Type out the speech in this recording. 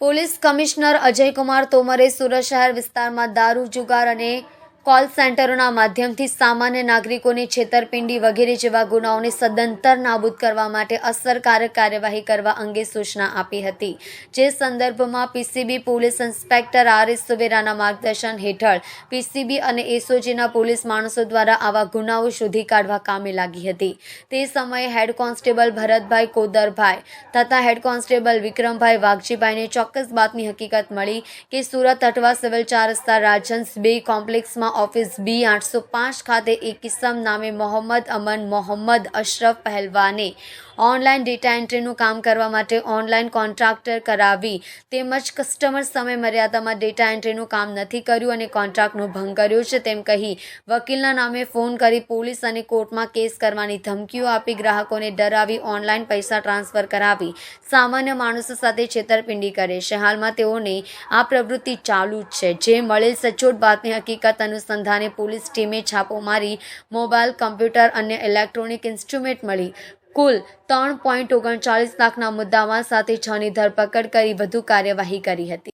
Police commissioner Ajaykumar તોમરે સુરત શહેર વિસ્તારમાં દારૂ જુગાર અને કોલ સેન્ટરોના માધ્યમથી સામાન્ય નાગરિકોની છેતરપિંડી વગેરે જેવા ગુનાઓને સદંતર નાબૂદ કરવા માટે અસરકારક કાર્યવાહી કરવા અંગે સૂચના આપી હતી. જે સંદર્ભમાં PCB police inspector R S સુવેરાના માર્ગદર્શન હેઠળ પીસીબી અને એસઓજીના પોલીસ માણસો દ્વારા આવા ગુનાઓ શોધી કાઢવા કામે લાગી હતી. તે સમયે હેડ કોન્સ્ટેબલ ભરતભાઈ કોદરભાઈ તથા હેડ કોન્સ્ટેબલ વિક્રમભાઈ વાઘજીભાઈને ચોક્કસ બાતની હકીકત મળી કે સુરત અટવા સિવિલ ચાર રસ્તા રાજન્સ બે કોમ્પ્લેક્સમાં ઓફિસ બી આઠસો પાંચ ખાતે એક કિસ્સમ નામે મોહમ્મદ અમન મોહમ્મદ અશરફ પહેલવાને ઓનલાઈન ડેટા એન્ટ્રીનું કામ કરવા માટે ઓનલાઈન કોન્ટ્રાક્ટર કરાવી તેમજ કસ્ટમર સમય મર્યાદામાં ડેટા એન્ટ્રીનું કામ નથી કર્યું અને કોન્ટ્રાક્ટનો ભંગ કર્યો છે. તેમ કહી વકીલના નામે ફોન કરી પોલીસ અને કોર્ટમાં કેસ કરવાની ધમકીઓ આપી ગ્રાહકોને ડરાવી ઓનલાઈન પૈસા ટ્રાન્સફર કરાવી સામાન્ય માણસો સાથે છેતરપિંડી કરે છે. હાલમાં તેઓને આ પ્રવૃત્તિ ચાલુ જ છે. જે મળેલ સચોટ બાતની હકીકત અનુસંધાને પોલીસ ટીમે છાપો મારી મોબાઈલ, કમ્પ્યુટર અને ઇલેક્ટ્રોનિક ઇન્સ્ટ્રુમેન્ટ મળી. કુલ ત્રણ પોઈન્ટ ઓગણચાળીસ લાખના મુદ્દામાં સાથે છની ધરપકડ કરી વધુ કાર્યવાહી કરી હતી.